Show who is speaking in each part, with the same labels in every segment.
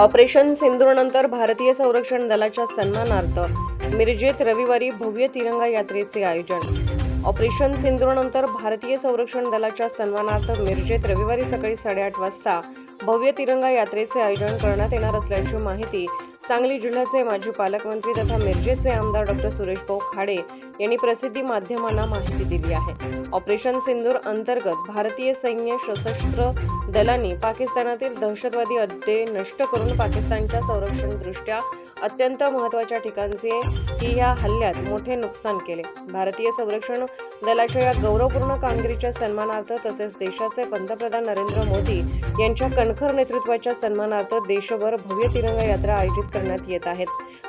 Speaker 1: Operation सिंधूरनंतर भारतीय संरक्षण दलाच्या सन्मानार्थ मिरजेत रविवारी भव्य तिरंगा यात्रेचे आयोजन. ऑपरेशन सिंधूरनंतर भारतीय संरक्षण दलाच्या सन्मानार्थ मिरजेत रविवारी सकाळी साडेआठ वाजता भव्य तिरंगा यात्रेचे आयोजन करण्यात येणार असल्याची माहिती सांगली जिल्ह्याचे माजी पालकमंत्री तथा मिरजेचे आमदार डॉक्टर सुरेश भाऊ खाडे यांनी प्रसिद्धी माध्यमांना माहिती दिली आहे. ऑपरेशन सिंदूर अंतर्गत भारतीय सैन्य सशस्त्र दलांनी पाकिस्तानातील दहशतवादी अड्डे नष्ट करून पाकिस्तानच्या संरक्षणदृष्ट्या अत्यंत महत्त्वाच्या ठिकाणचे ही ह्या हल्ल्यात मोठे नुकसान केले. भारतीय संरक्षण दलाच्या या गौरवपूर्ण कामगिरीच्या सन्मानार्थ तसेच देशाचे पंतप्रधान नरेंद्र मोदी यांच्या कणखर नेतृत्वाच्या सन्मानार्थ देशभर भव्य तिरंगा यात्रा आयोजित करण्यात येत आहेत.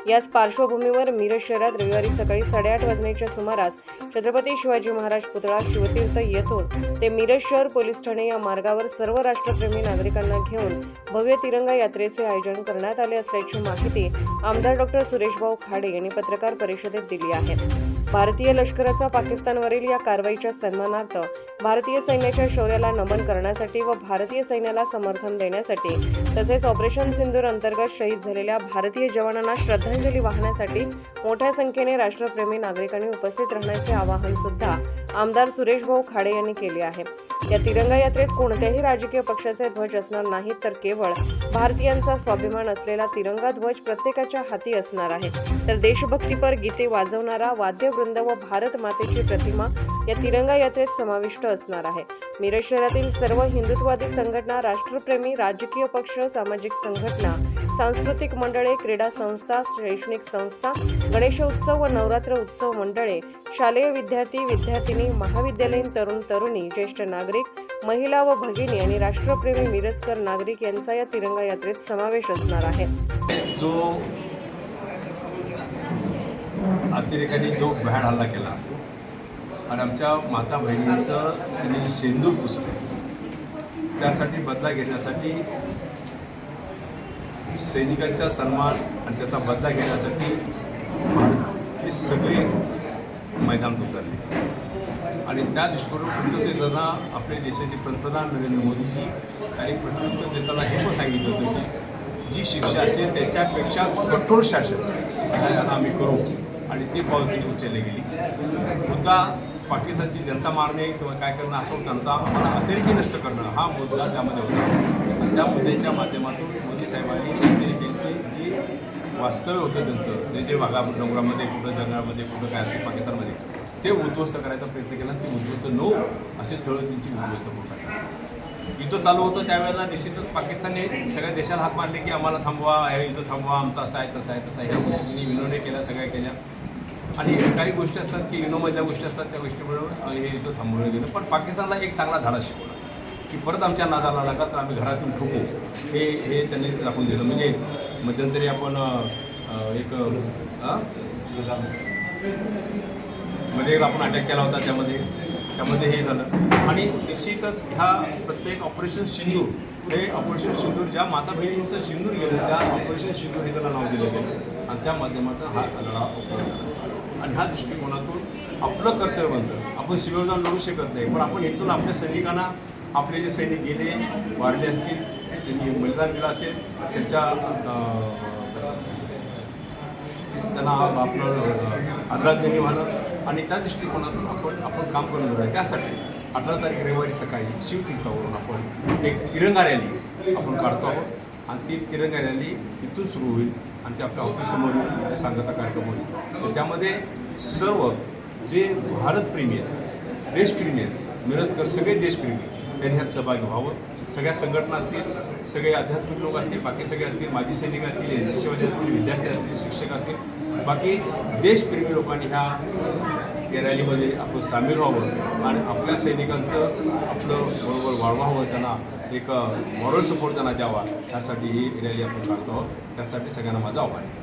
Speaker 1: याच पार्श्वभूमीवर मिरज शहरात रविवारी सकाळी साडेआठ वाजण्याच्या सुमारास छत्रपती शिवाजी महाराज पुतळा शिवतीर्थ येथून ते मिरज शहर पोलीस ठाणे या मार्गावर सर्व राष्ट्रप्रेमी नागरिकांना घेऊन भव्य तिरंगा यात्रेचे आयोजन करण्यात आले असल्याची माहिती आमदार डॉक्टर सुरेशभाऊ खाडे यांनी पत्रकार परिषदेत दिली आहे. भारतीय लष्कराचा पाकिस्तानवरील या कारवाईच्या सन्मानार्थ भारतीय सैन्याच्या शौर्याला नमन करण्यासाठी व भारतीय सैन्याला समर्थन देण्यासाठी तसेच ऑपरेशन सिंदूर अंतर्गत शहीद झालेल्या भारतीय जवानांना श्रद्धांजली वाहण्यासाठी मोठ्या संख्येने राष्ट्रप्रेमी नागरिकांनी उपस्थित राहण्याचे आवाहन सुद्धा आमदार सुरेश भाऊ खाडे यांनी केले आहे. या तिरंगा यात्रेत कोणत्याही राजकीय पक्षाचे ध्वज असणार नाहीत तर केवळ भारतीयांचा स्वाभिमान असलेला तिरंगा ध्वज प्रत्येकाच्या हाती असणार आहे. तर देशभक्तीपर गीते वाजवणारा वाद्यवृंद व भारत मातेची प्रतिमा या तिरंगा यात्रेत समाविष्ट असणार आहे. मिरज शहरातील सर्व हिंदुत्ववादी संघटना राष्ट्रप्रेमी राजकीय पक्ष सामाजिक संघटना सांस्कृतिक मंडळे क्रीडा संस्था शैक्षणिक संस्था गणेशोत्सव व नवरात्र उत्सव मंडळे शालेय विद्यार्थी विद्यार्थिनी महाविद्यालयीन तरुण तरुणी ज्येष्ठ नागरिक महिला व भगिनी आणि राष्ट्रप्रेमी मिरजकर नागरिक यांचा या तिरंगा यात्रेत समावेश असणार आहे.
Speaker 2: जो अतिरेकाने जो भ्याड हल्ला केला आणि आमच्या माता बहिणींचं त्यांनी शेंदूर पुसलं त्यासाठी बदला घेण्यासाठी सैनिकांचा सन्मान आणि त्याचा बदला घेण्यासाठी भारतातली सगळे मैदानात उतरले. आणि त्या दृष्टिकोनातून उत्तर देताना आपल्या देशाचे पंतप्रधान नरेंद्र मोदीजी काही प्रत्युत्तर देताना हे पण सांगितलं होतं की जी शिक्षा असेल त्याच्यापेक्षा कठोर शासन आम्ही करू. आणि ती पावती उचलली गेली. मुद्दा पाकिस्तानची जनता मारणे किंवा काय करणं असं होतं आम्हाला अतिरेकी नष्ट करणं हा मुद्दा त्यामध्ये होता. आणि त्या मुद्द्याच्या माध्यमातून मोदी साहेबांनी त्यांची जी वास्तव्य होतं त्यांचं जे जे भागा डोंगरामध्ये कुठं जंगलामध्ये कुठं काय असेल पाकिस्तानमध्ये ते उद्ध्वस्त करायचा प्रयत्न केला आणि ते उद्ध्वस्त नो अशी स्थळं त्यांची उद्ध्वस्त होतात युद्ध चालू होतं त्यावेळेला निश्चितच पाकिस्तानने सगळ्या देशाला हात मारले की आम्हाला थांबवा हे युद्ध थांबवा आमचं असं आहे तसं आहे तसं आहे. ह्या गोष्टी विनोने केल्या सगळ्या केल्या. आणि काही गोष्टी असतात की युनोमधल्या गोष्टी असतात त्या गोष्टीमुळे हे युद्ध थांबवलं गेलं. पण पाकिस्तानला एक चांगला धाडा शिकवला की परत आमच्या नादाला लागा तर आम्ही घरातून ठोकू. हे हे त्यांनी दाखवून दिलं. म्हणजे मध्यंतरी आपण एक मध्ये एक आपण अटॅक केला होता त्यामध्ये. त्यामध्ये हे झालं. आणि निश्चितच ह्या प्रत्येक ऑपरेशन सिंदूर हे ऑपरेशन सिंदूर ज्या माता बहिणींचं सिंदूर गेलं त्या ऑपरेशन सिंदूर हे त्याला नाव दिलं गेलं. आणि त्या माध्यमातून हा लढा आणि ह्या दृष्टिकोनातून आपलं कर्तव्य बनतं. आपण सीमेवर जाऊन लढू शकत नाही पण आपण इथून आपल्या सैनिकांना आपले जे सैनिक गेले वारले असतील त्यांनी बलिदान दिलं असेल त्यांच्या त्यांना आपलं आदरांजली व्हावं आणि त्या दृष्टिकोनातून आपण आपण काम करून घेऊया त्यासाठी अठरा तारीख रविवारी सकाळी शिवतीर्थावरून आपण एक तिरंगा रॅली आपण काढतो आहोत. आणि ती तिरंगा रॅली तिथून सुरू होईल. आणि ते आपल्या ऑफिसमधून येईल म्हणजे सांगता कार्यक्रम होईल तर त्यामध्ये सर्व जे भारतप्रेमी आहेत देशप्रेमी आहेत मिरजकर सगळे देशप्रेमी त्यांनी ह्यात सहभागी व्हावं. सगळ्या संघटना असतील सगळे आध्यात्मिक लोक असतील बाकी सगळे असतील माजी सैनिक असतील एन सी सीवाले असतील विद्यार्थी असतील शिक्षक असतील बाकी देशप्रेमी लोकांनी ह्या या रॅलीमध्ये आपण सामील व्हावं आणि आपल्या सैनिकांचं आपलं बरोबर वाढवावं त्यांना एक मॉरल सपोर्ट त्यांना द्यावा. त्यासाठी ही रॅली आपण काढतो आहोत. त्यासाठी सगळ्यांना माझं आव्हान आहे.